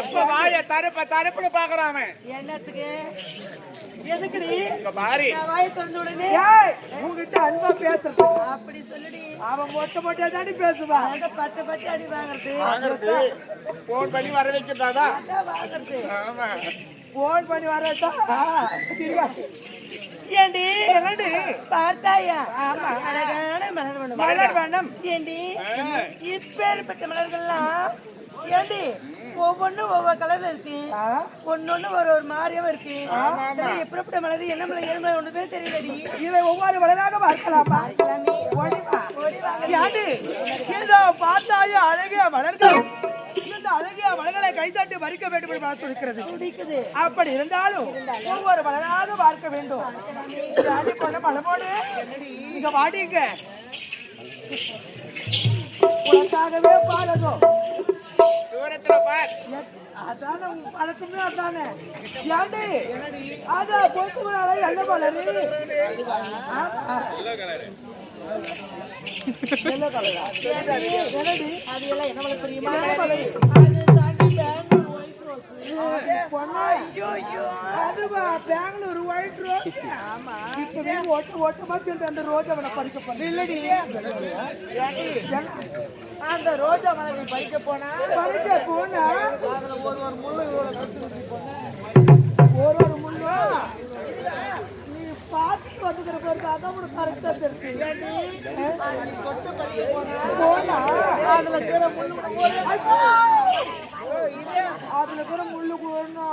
எப்ப வாய தடுப்ப தடுப்புன்னு பாக்குறான் அவன். என்னத்துக்கு? எதுக்குடி? பாரு. நான் வாயை திறந்த உடனே. ஏய் உங்ககிட்ட அன்பா பேசுறது. அப்படி சொல்லுடி. அவன் மொட்டை மொட்டையா தாண்டி பேசுவா. அங்க பட்டு பட்டு அடி வாங்குறது? வாங்குறது. போன் பண்ணி வர வைக்கிறதாதா? அதான் வாங்குறது. ஆமா. போன் பண்ணி சரியா? ஏண்டி? என்னடி? பார்த்தாயா? ஆமா. அழகான மலர் வனம். ஏண்டி? இப்பேற்பட்ட மலர்கள்லாம் ஏண்டி? ஒவ்வொன்றும் ஒவ்வொரு கலர்ல இருக்கு? ஒன்னொன்னு ஒரு ஒரு மாதிரியாவும் இருக்கு. எப்படிப்பட்ட மலர்? என்ன மலர்? என்ன மலர்? ஒண்ணுமே தெரியலடி. இதை ஒவ்வொரு வளராக பார்க்கலாமா? இதோ பார்த்தாயே அழகிய மலர்கள். இந்த அழகிய மலர்களை கைதட்டி பறிக்க வேண்டும் என்று மனசு இருக்கிறது. அப்படி இருந்தாலும் ஒவ்வொரு மலராக பார்க்க வேண்டும். மலமோடு இங்க வாடிங்க உனக்காகவே பாருதோ தூரத்துல பார். அதான பழக்கமே அதானே. ஏண்டி? அத எல்லோ கலரா என்னடி அது எல்லாம் என்ன தெரியுமா? அதுவா பெங்களூர் ஒயிட் ரோஸ் ஆமா. இப்பவே ஓட்ட ஓட்டமா சொல்லிட்டு அந்த ரோஜ் அவனை பறிக்க இல்லடி. அந்த ரோஜா மலர் பறிக்க போனா? பறிக்க போனா? அதுல ஒரு ஒரு முள்ளு இவ்வளவு கத்து ஒரு ஒரு முள்ளு? நீ பார்த்துட்டு வந்துக்கிற பேருக்கு அதான் உனக்கு கரெக்டா நீ தொட்டு பறிக்க போனா? போனா? அதுல இருக்கிற முள்ளு கூட ஒரு அதுல இருக்கிற முள்ளு போனா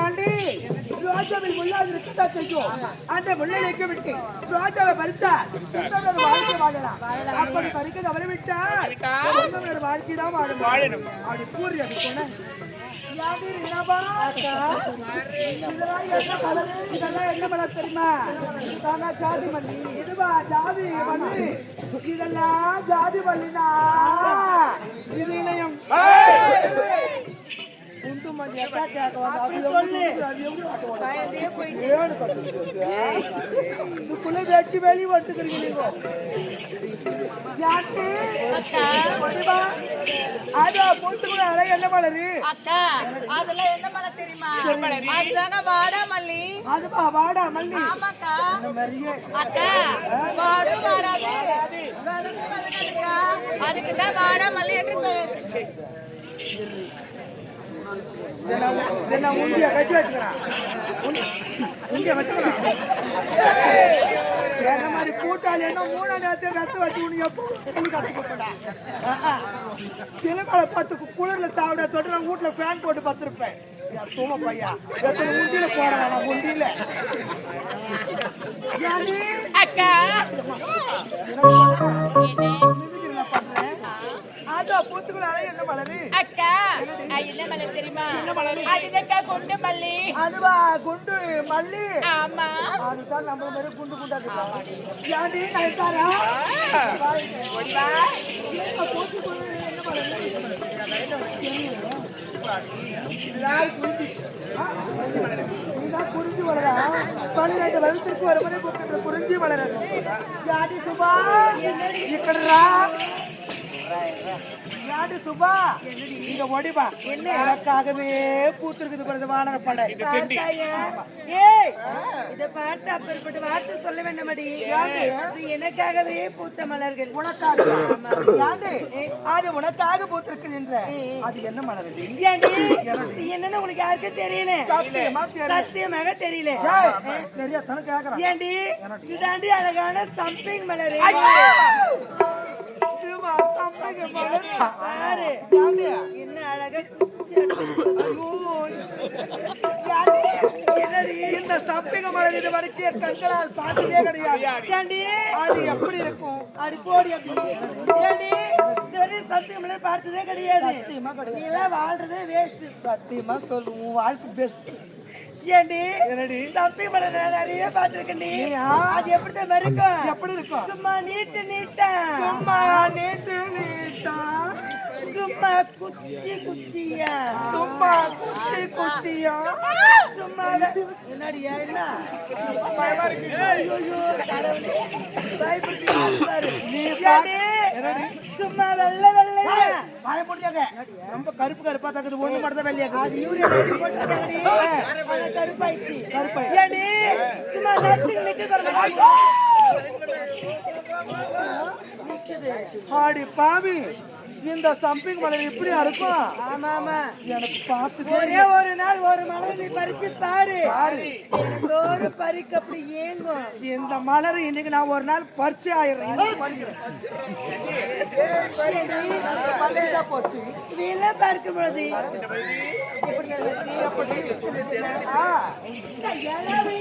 ஏண்டி ரோஜாவில் முள்ளு அது இருக்கத்தான் செய்யும் அந்த முள்ளை வைக்க விட்டு ரோஜாவை பறித்தா இன்னொரு வாழ்க்கை வாழலாம் அப்படி பறிக்க தவற விட்டா இன்னொரு வாழ்க்கை தான் வாழணும். அப்படி பூரி அப்படி? இதெல்லாம் என்ன தெரியுமா? இதானா ஜாதி மல்லி. இதுவா ஜாதி மல்லி. இதெல்லாம் ஜாதி மல்லினா இது இணையம் குண்டு மல்லி எட்டா கேட்க வந்தா, அது எப்படி? அது எப்படி ஆட்ட ஓடுது? ஏழு பத்து இருக்குது. இதுக்குள்ள வெச்சு வெளிய வந்துக்கிறீங்க நீங்க. யாருக்கு? ஒண்ணுமா? அதோ பொந்துக்குள்ள அலை என்ன மலரு? அக்கா அதெல்லாம் என்ன மலர் தெரியுமா? அதுதாங்க வாடாமல்லி அதுவா? ஆமாக்கா. அக்கா வாடாது அதுக்கு தான் வாடாமல்லி என்று பெயர். இதை நான் இதை உண்டிய கட்டி வச்சுக்கிறான் உண்டி- உண்டிய வச்சுக்கிறேன் என்ன மாதிரி கூட்டாளி என்ன மூணா நேரத்தை வெத்து வச்சு உனக்கு எப்போ கை கட்டி பத்து கு- குளிர்ல சாப்பிட தொட்டு நான் வீட்டுல ஃபேன் போட்டு பார்த்துருப்பேன் என் சும்மா பையா எத்தனை உண்டியில போறேன் நான் உண்டியில அக்கா பூத்துக்குள்ள அலை என்ன மலரு? அக்கா என்ன மலர் தெரியுமா? அதுதான்க்கா குண்டு மல்லி. அதுவா குண்டு மல்லி? ஆமா. அதுதான் நம்மள மாதிரி குண்டு குண்டா இருக்கா ஏன்டி நயன்தாரா இதுதான் குறிஞ்சி வளரா பன்னிரண்டு வருடத்திற்கு ஒரு முறை குறிஞ்சி வளரது யாடி சுபா யாடி சுபா? இங்க ஓடிபா என்ன? எனக்காகவே பூத்திருக்குது பிறகு வானர படை. ஏய் இத பார்த்து அப்பேற்பட்ட வார்த்தை சொல்ல வேண்டாமடி. இது எனக்காகவே பூத்த மலர்கள். உனக்காக. அது உனக்காக பூத்திருக்கு நின்ற. அது என்ன மலர் என்னன்னு உனக்கு யாருக்கும் தெரியல? சத்தியமா தெரியல. சத்தியமாக தெரியல. ஏய், சரியா தானே கேக்குறேன். ஏண்டி? இதாண்டி அழகான சம்பிங் மலர். என்ன அழகா இந்த சம்பிங்க மலர் இது வரைக்கும் என் கண்களால் பார்த்ததே கிடையாது. அது எப்படி இருக்கும்? அடி போடி அப்படி. சத்தியம் பார்த்ததே கிடையாது. நீ எல்லாம் வாழ்றதே வேஸ்ட் சத்தியமா சொல்லு உன் வாழ்க்கை பெஸ்ட் ஏண்டி? என்னடி? சத்தியம் நான் நிறைய பார்த்திருக்கேன்டி நீயா? அது எப்படிதான் இருக்கும் எப்படி இருக்கும்? சும்மா நீட்டு நீட்டா சும்மா நீட்டு நீட்டா சும்மா குச்சி குச்சியா சும்மா குச்சி குச்சியா சும்மா என்னடியா என்ன சும்மா வெள்ளை வெள்ளையா வாய போட்டுக்காங்க ரொம்ப கருப்பு கருப்பா தக்குது. ஒண்ணு மட்டும் தான் வெள்ளையா அது. யூரியா கருப்பாயிடுச்சு. ஏடி, சும்மா நிக்குது. ஆடி பாவி இந்த சம்பிங் மலர் இப்படியா இருக்கும் ஆமா ஆமா. எனக்கு பார்த்து ஒரே ஒரு நாள் ஒரு மலர் நீ பறிச்சு பாரு. ஒரு பறிக்க அப்படி ஏங்கும். இந்த மலர் இன்னைக்கு நான் ஒரு நாள் பறிச்சு ஆயிடுறேன். இதெல்லாம் பார்க்கும் பொழுது எப்படி